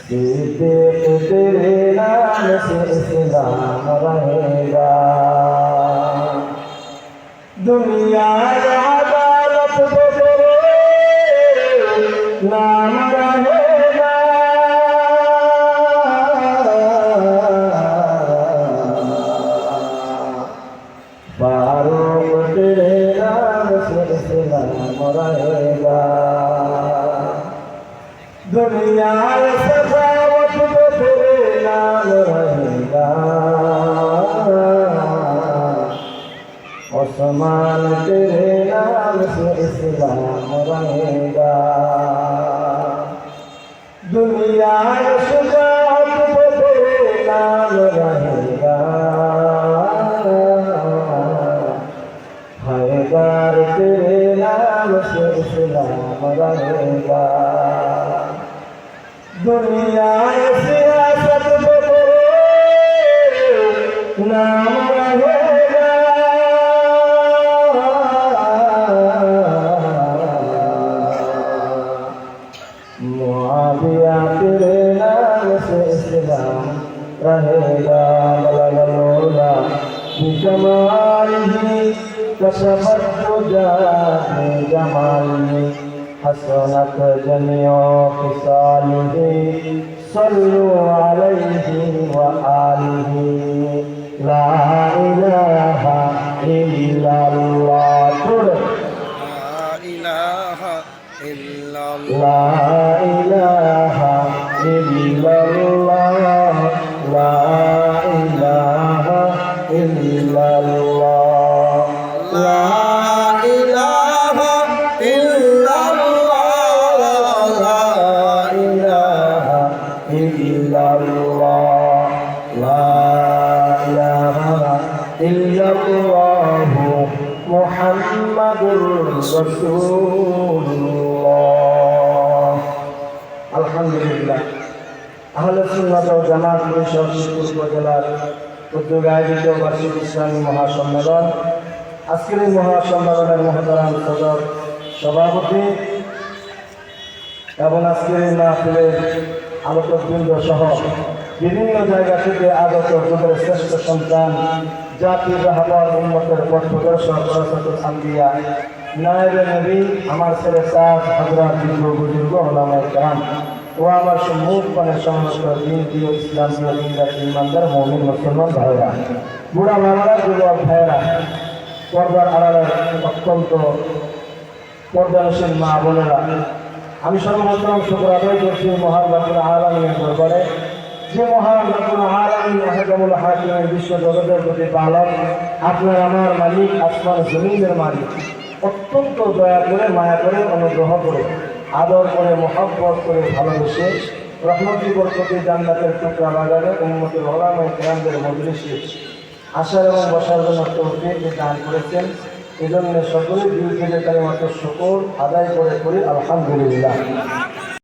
सिद्दीक तेरे नाम से इस्लाम रहेगा दुनिया अदालत को तेरे नाम रहेगा फारूक तेरे नाम से इस्लाम रहेगा दुनिया सजावट में तेरे नाम रहेगा उस्मान तेरे नाम से इस्लाम रहेगा दुनिया سلام رہے دنیا سیاست بدلے نام رہے گا معاویہ تیرے نام سے اسلام رہے گا بلغ مولا بکمال ہی كشفت دجاه جماله حسنت جميع خصاله. صلوا عليه وآله. لا إله إلا الله. لا إله إلا الله. محمد رسول الله الحمد لله আহলে সুন্নাত ও জামাত পরিষদ শিবপুর উপজেলার উদ্যোগে আয়োজিত বার্ষিক ইসলামী মহাসম্মেলন আজকের এই মহাসম্মেলনের মহতারাম সদর সভাপতি এবং আজকের এই মাহফিলের আলোকবৃন্দ সহ বিভিন্ন জায়গা থেকে আগত যুগের শ্রেষ্ঠ সন্তান জাতি রাহবার উন্মতের পথ প্রদর্শক সরস্বতী সান্দিয়া নায়েবে নবী, আমার ছেলে সাহ হজরত বিন্দু বুজুর্গ ওলামাই কালাম ও আমার সম্মুখ মানে সমস্ত দিন প্রিয় ইসলাম ইমানদার মৌমিন মুসলমান ভাইরা বুড়া মামারা যুবক ভাইরা পর্দার আড়ালের অত্যন্ত পর্দানশীল মা বোনেরা, আমি সর্বপ্রথম শুক্র আদায় করছি মহান রাতুল আলমীর দরবারে। যে মহান বিশ্ব জগতের প্রতি পালক আপনার আমার মালিক আসমান জমিনের মালিক, অত্যন্ত দয়া করে, মায়া করে, অনুগ্রহ করে, আদর করে, মহাব্বত করে ভালোবেসে রহমতি বরকতি জান্নাতের টুকরা বাজারে উন্মতি হলাময় কেরামদের মজলিসে আসার এবং বসার জন্য তৌফিক দান করেছেন। এই জন্য সকলে দুই থেকে তাই মাত্র শুকর আদায় করে করি, আলহামদুলিল্লাহ।